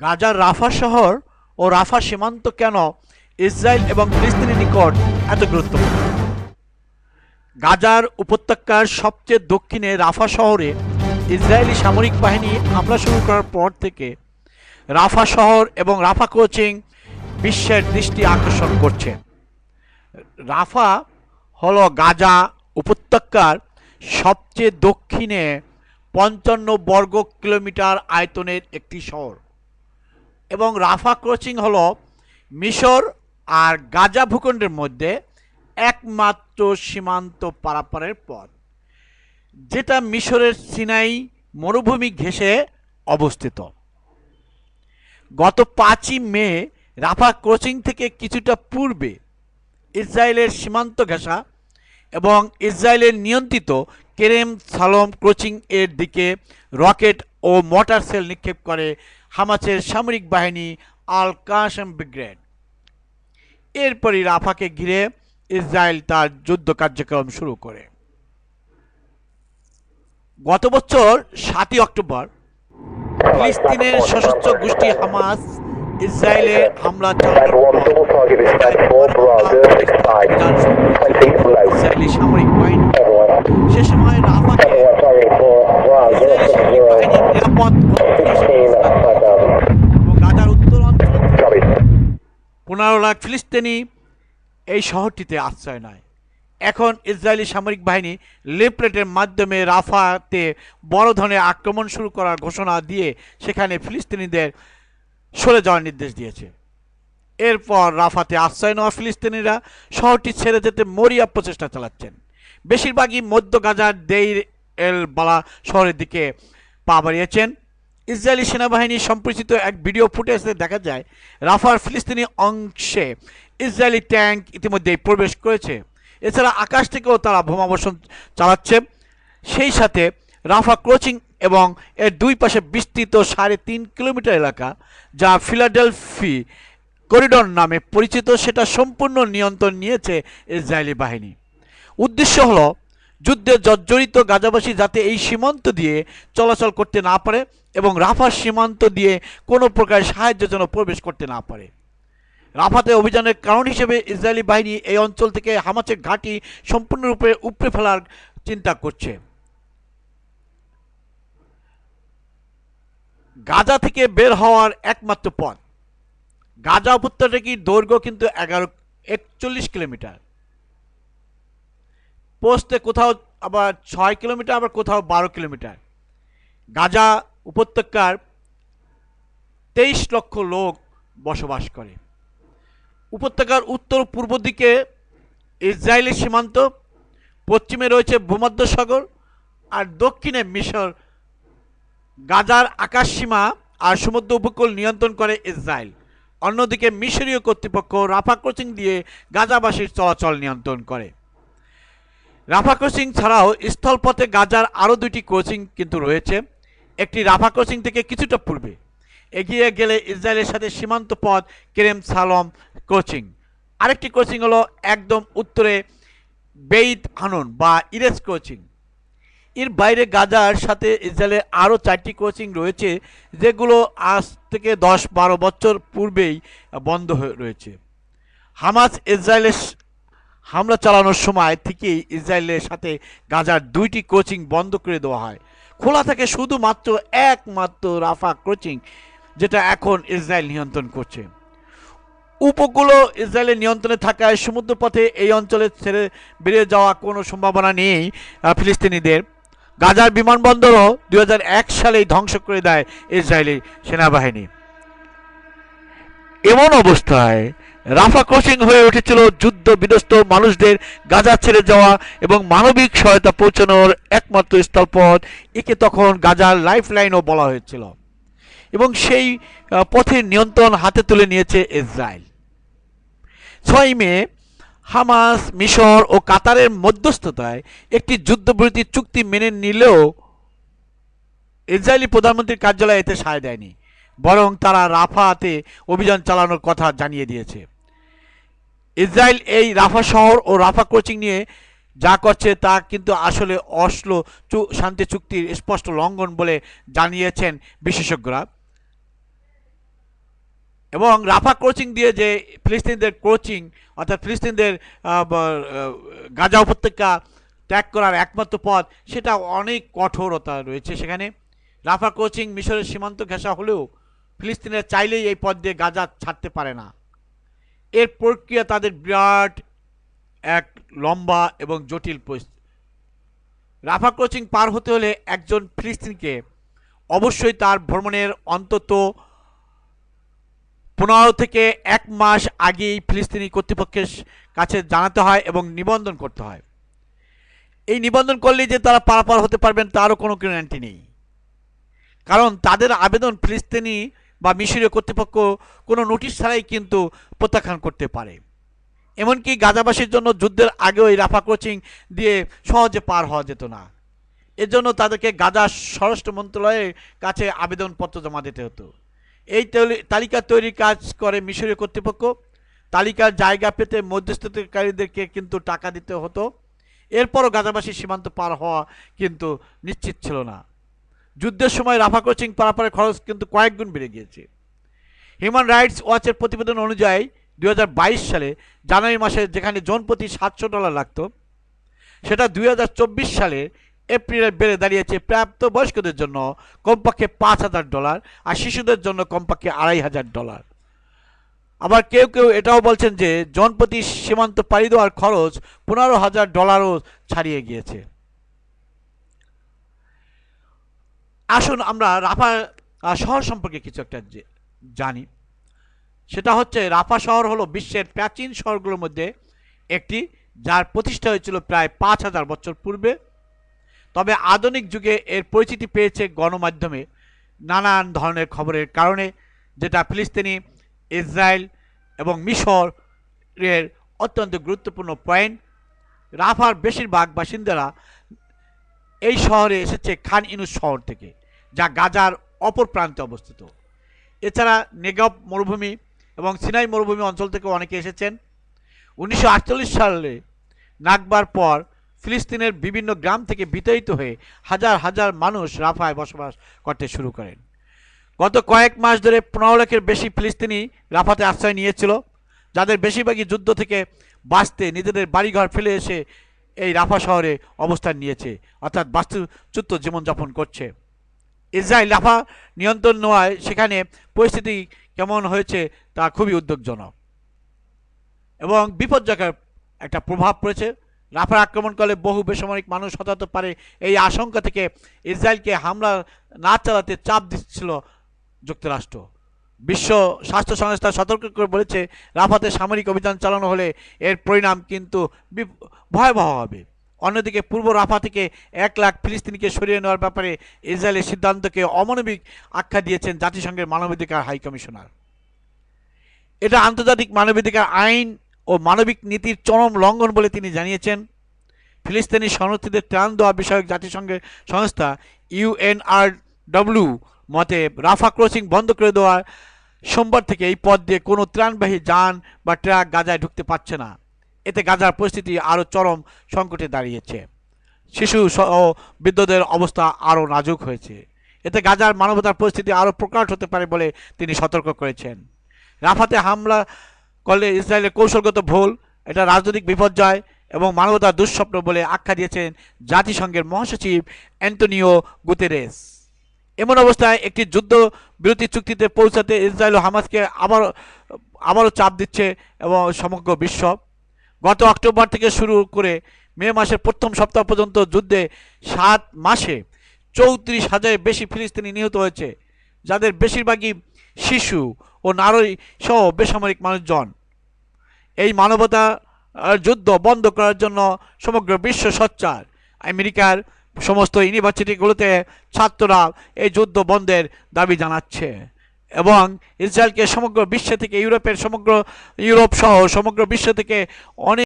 গাজার রাফা শহর ও রাফা সীমান্ত কেন ইসরায়েল এবং ফিলিস্তিনের নিকট এত গুরুত্বপূর্ণ? গাজার উপত্যকার সবচেয়ে দক্ষিণে রাফা শহরে ইসরায়েলি সামরিক বাহিনী হামলা শুরু করার পর থেকে রাফা শহর এবং রাফা কোচিং বিশ্বের দৃষ্টি আকর্ষণ করছে। রাফা হল গাজা উপত্যকার সবচেয়ে দক্ষিণে পঞ্চান্ন বর্গ কিলোমিটার আয়তনের একটি শহর। এবং রাফা ক্রসিং হল মিশর আর গাজা ভূখণ্ডের মধ্যে একমাত্র সীমান্ত পারাপারের পথ, যেটা মিশরের সিনাই মরুভূমি ঘেঁষে অবস্থিত। গত পাঁচই মে রাফা ক্রসিং থেকে কিছুটা পূর্বে ইসরায়েলের সীমান্ত ঘেঁষা এবং ইসরায়েলের নিয়ন্ত্রিত কেরেম সালম ক্রোচিং এর দিকে রকেট ও মোটর সেল নিক্ষেপ করে হামাসের সামরিক বাহিনী আল কাসেম ব্রিগেড এরপরই রাফাকে ঘিরে ইসরায়েল তার যুদ্ধ কার্যক্রম শুরু করে গত বছর সাতই অক্টোবর, ফিলিস্তিনের সশস্ত্র গোষ্ঠী হামাস ইসরায়েলে হামলা চালানোর One পর double target is at 4 Bravo 65. 20 below. Israeli সামরিক বাহিনী সে সময় রাফাকে Everyone ফিলিস্তিনি এই শহরটিতে আশ্রয় নেয়। এখন ইসরায়েলি সামরিক বাহিনী লিফলেটের মাধ্যমে রাফাতে বড় ধরনের আক্রমণ শুরু করার ঘোষণা দিয়ে সেখানে ফিলিস্তিনিদের সরে যাওয়ার নির্দেশ দিয়েছে। এরপর রাফাতে আশ্রয় নেওয়া ফিলিস্তিনিরা শহরটি ছেড়ে যেতে মরিয়া প্রচেষ্টা চালাচ্ছেন। বেশিরভাগই মধ্য গাজার দেইর এল বালা শহরের দিকে পা বাড়িয়েছেন। ইসরায়েলি সেনাবাহিনী সম্প্রচারিত এক ভিডিও ফুটেজে দেখা যায়, রাফার ফিলিস্তিনি অংশে ইসরায়েলি ট্যাঙ্ক ইতিমধ্যেই প্রবেশ করেছে। এছাড়া আকাশ থেকেও তারা বোমাবর্ষণ চালাচ্ছে। সেই সাথে রাফা ক্রোচিং এবং এর দুই পাশে বিস্তৃত সাড়ে তিন কিলোমিটার এলাকা, যা ফিলাডেলফি করিডর নামে পরিচিত, সেটা সম্পূর্ণ নিয়ন্ত্রণ নিয়েছে ইসরায়েলি বাহিনী। উদ্দেশ্য হলো যুদ্ধে জর্জরিত গাজাবাসী যাতে এই সীমান্ত দিয়ে চলাচল করতে না পারে এবং রাফার সীমান্ত দিয়ে কোনো প্রকার সাহায্য যেন প্রবেশ করতে না পারে। রাফাতে অভিযানের কারণ হিসেবে ইসরায়েলি বাহিনী এই অঞ্চল থেকে হামাচের ঘাঁটি সম্পূর্ণরূপে উপড়ে ফেলার চিন্তা করছে। গাজা থেকে বের হওয়ার একমাত্র পথ। গাজা কি দৈর্ঘ্য কিন্তু এগারো, একচল্লিশ কিলোমিটার। পোস্টে কোথাও আবার ছয় কিলোমিটার, আবার কোথাও বারো কিলোমিটার। গাজা উপত্যকার তেইশ লক্ষ লোক বসবাস করে। উপত্যকার উত্তর পূর্ব দিকে ইসরায়েলের সীমান্ত, পশ্চিমে রয়েছে ভূমধ্যসাগর আর দক্ষিণে মিশর। গাজার আকাশসীমা আর সমুদ্র উপকূল নিয়ন্ত্রণ করে ইসরায়েল। অন্যদিকে মিশরীয় কর্তৃপক্ষ রাফা ক্রসিং দিয়ে গাজাবাসীর চলাচল নিয়ন্ত্রণ করে। রাফা ক্রসিং ছাড়াও স্থলপথে গাজার আরও দুটি ক্রসিং কিন্তু রয়েছে। একটি রাফা ক্রসিং থেকে কিছুটা পূর্বে। এগিয়ে গেলে ইসরায়েলের সাথে সীমান্ত পথ, কেরেম সালম কোচিং। আরেকটি কোচিং হলো একদম উত্তরে বেইত হানুন বা ইরেস কোচিং। এর বাইরে গাজার সাথে ইসরায়েলের আরও চারটি কোচিং রয়েছে, যেগুলো আজ থেকে দশ বারো বছর পূর্বেই বন্ধ রয়েছে। হামাস ইসরায়েলের হামলা চালানোর সময় থেকেই ইসরায়েলের সাথে গাজার দুইটি কোচিং বন্ধ করে দেওয়া হয়। খোলা থাকে শুধুমাত্র একমাত্র রাফা কোচিং যেটা এখন ইসরায়েল নিয়ন্ত্রণ করছে। উপকূল ইসরায়েলের নিয়ন্ত্রণে থাকায় সমুদ্রপথে এই অঞ্চলে ছেড়ে বেরিয়ে যাওয়া কোনো সম্ভাবনা নেই ফিলিস্তিনিদের। গাজার বিমানবন্দরও দু হাজার এক সালেই ধ্বংস করে দেয় ইসরায়েলি সেনাবাহিনী। এমন অবস্থায় রাফা ক্রসিং হয়ে উঠেছিল যুদ্ধ বিধ্বস্ত মানুষদের গাজা ছেড়ে যাওয়া এবং মানবিক সহায়তা পৌঁছানোর একমাত্র স্থলপথ, একে তখন গাজার লাইফ লাইনও বলা হয়েছিল। এবং সেই পথের নিয়ন্ত্রণ হাতে তুলে নিয়েছে ইসরায়েল। ছয় মে, হামাস, মিশর ও কাতারের মধ্যস্থতায় একটি যুদ্ধবিরতি চুক্তি মেনে নিলেও ইসরায়েলি প্রধানমন্ত্রীর কার্যালয় এতে সায় দেয়নি, বরং তারা রাফাতে অভিযান চালানোর কথা জানিয়ে দিয়েছে। ইসরায়েল এই রাফা শহর ও রাফা কোচিং নিয়ে যা করছে তা কিন্তু আসলে অশ্ল শান্তি চুক্তির স্পষ্ট লঙ্ঘন বলে জানিয়েছেন বিশেষজ্ঞরা। এবং রাফা কোচিং দিয়ে যে ফিলিস্তিনিদের কোচিং অর্থাৎ ফিলিস্তিনদের গাজা উপত্যকা ত্যাগ করার একমাত্র পথ, সেটা অনেক কঠোরতা রয়েছে সেখানে। রাফা কোচিং মিশরের সীমান্ত ঘেঁষা হলেও ফিলিস্তিনের চাইলেই এই পথ দিয়ে গাজা ছাড়তে পারে না। এর প্রক্রিয়া তাদের বিরাট এক লম্বা এবং জটিল রাফা ক্রসিং পার হতে হলে একজন ফিলিস্তিনকে অবশ্যই তার ভ্রমণের অন্তত পনেরো থেকে এক মাস আগেই ফিলিস্তিনি কর্তৃপক্ষের কাছে জানাতে হয় এবং নিবন্ধন করতে হয়। এই নিবন্ধন করলেই যে তারা পারাপার হতে পারবেন, তারও কোনো গ্যারান্টি নেই। কারণ তাদের আবেদন ফিলিস্তিনি বা মিশরীয় কর্তৃপক্ষ কোনো নোটিশ ছাড়াই কিন্তু প্রত্যাখ্যান করতে পারে। এমনকি গাজাবাসীর জন্য যুদ্ধের আগেও এই রাফা কোচিং দিয়ে সহজে পার হওয়া যেত না। এর জন্য তাদেরকে গাজা স্বরাষ্ট্র মন্ত্রণালয়ের কাছে আবেদনপত্র জমা দিতে হতো। এই তালিকা তৈরির কাজ করে মিশরীয় কর্তৃপক্ষ। তালিকার জায়গা পেতে মধ্যস্থতাকারীদেরকে কিন্তু টাকা দিতে হতো। এরপরও গাজাবাসী সীমান্ত পার হওয়া কিন্তু নিশ্চিত ছিল না। যুদ্ধের সময় রাফা কোচিং পারাপারের খরচ কিন্তু কয়েক গুণ বেড়ে গিয়েছে। হিউম্যান রাইটস ওয়াচের প্রতিবেদন অনুযায়ী দু হাজার বাইশ সালে জানুয়ারি মাসে যেখানে জন প্রতি সাতশো ডলার লাগতো, সেটা দুই হাজার চব্বিশ সালে এপ্রিলে বেড়ে দাঁড়িয়েছে প্রাপ্ত বয়স্কদের জন্য কমপক্ষে পাঁচ হাজার ডলার আর শিশুদের জন্য কমপক্ষে আড়াই হাজার ডলার। আবার কেউ কেউ এটাও বলছেন যে জনপ্রতি সীমান্ত পাড়ি দেওয়ার খরচ পনেরো হাজার ডলারও ছাড়িয়ে গিয়েছে। আসুন আমরা রাফা শহর সম্পর্কে কিছু একটা জানি। সেটা হচ্ছে রাফা শহর হলো বিশ্বের প্রাচীন শহরগুলোর মধ্যে একটি, যার প্রতিষ্ঠা হয়েছিল প্রায় পাঁচ হাজার বছর পূর্বে। তবে আধুনিক যুগে এর পরিচিতি পেয়েছে গণমাধ্যমে নানান ধরনের খবরের কারণে, যেটা ফিলিস্তিনি, ইসরায়েল এবং মিশরের অত্যন্ত গুরুত্বপূর্ণ পয়েন্ট। রাফার বেশিরভাগ বাসিন্দারা এই শহরে এসেছে খান ইনুস শহর থেকে, যা গাজার অপর প্রান্তে অবস্থিত। এছাড়া নেগব মরুভূমি এবং সিনাই মরুভূমি অঞ্চল থেকে অনেকে এসেছেন। উনিশশো আটচল্লিশ সালে নাগবার পর ফিলিস্তিনের বিভিন্ন গ্রাম থেকে বিতাড়িত হয়ে হাজার হাজার মানুষ রাফায় বসবাস করতে শুরু করেন। গত কয়েক মাস ধরে পনেরো লাখের বেশি ফিলিস্তিনি রাফাতে আশ্রয় নিয়েছিল, যাদের বেশিরভাগই যুদ্ধ থেকে বাঁচতে নিজেদের বাড়িঘর ফেলে এসে এই রাফা শহরে অবস্থান নিয়েছে, অর্থাৎ বাস্তুচ্যুত জীবনযাপন করছে। ইসরায়েল রাফা নিয়ন্ত্রণ নেওয়ায় সেখানে পরিস্থিতি কেমন হয়েছে তা খুবই উদ্বেগজনক এবং বিপজ্জনক একটা প্রভাব পড়েছে। রাফার আক্রমণ করলে বহু বেসামরিক মানুষ হতাহত পারে। এই আশঙ্কা থেকে ইসরায়েলকে হামলা না চালাতে চাপ দিচ্ছিল যুক্তরাষ্ট্র। বিশ্ব স্বাস্থ্য সংস্থা সতর্ক করে বলেছে, রাফাতে সামরিক অভিযান চালানো হলে এর পরিণাম কিন্তু ভয়াবহ হবে। অন্যদিকে পূর্ব রাফা থেকে এক লাখ ফিলিস্তিনিকে সরিয়ে নেওয়ার ব্যাপারে ইসরায়েলের সিদ্ধান্তকে অমানবিক আখ্যা দিয়েছেন জাতিসংঘের মানবাধিকার হাই কমিশনার এটা আন্তর্জাতিক মানবাধিকার আইন ও মানবিক নীতির চরম লঙ্ঘন বলে তিনি জানিয়েছেন। ফিলিস্তিনি শরণার্থীদের ত্রাণ দেওয়া বিষয়ক জাতিসংঘের সংস্থা ইউএনআরডব্লিউ মতে রাফা ক্রসিং বন্ধ করে দেওয়ার সোমবার থেকে এই পথ দিয়ে কোনো ত্রাণবাহী যান বা ট্রাক গাজায় ঢুকতে পারছে না। এতে গাজার পরিস্থিতি আরও চরম সংকটে দাঁড়িয়েছে। শিশু সহ বৃদ্ধদের অবস্থা আরও নাজুক হয়েছে। এতে গাজার মানবতার পরিস্থিতি আরও প্রকাশ হতে পারে বলে তিনি সতর্ক করেছেন। রাফাতে হামলা করলে ইসরায়েলের কৌশলগত ভুল, এটা রাজনৈতিক বিপর্যয় এবং মানবতার দুঃস্বপ্ন বলে আখ্যা দিয়েছেন জাতিসংঘের মহাসচিব অ্যান্টনিও গুতেরেস। এমন অবস্থায় একটি যুদ্ধ বিরতি চুক্তিতে পৌঁছাতে ইসরায়েল ও হামাসকে আবার, আবারও চাপ দিচ্ছে এবং সমগ্র বিশ্ব। গত অক্টোবর থেকে শুরু করে মে মাসের প্রথম সপ্তাহ পর্যন্ত যুদ্ধে সাত মাসে চৌত্রিশ হাজারের বেশি ফিলিস্তিনি নিহত হয়েছে, যাদের বেশিরভাগই শিশু ও নারী সহ বেসামরিক মানুষজন। এই মানবতা যুদ্ধ বন্ধ করার জন্য সমগ্র বিশ্ব সচ্চার। আমেরিকার সমস্ত ইউনিভার্সিটিগুলোতে ছাত্ররা এই যুদ্ধ বন্ধের দাবি জানাচ্ছে এবং ইসরায়েলকে সমগ্র বিশ্ব থেকে, ইউরোপের সমগ্র, ইউরোপ সহ সমগ্র বিশ্ব থেকে অনেক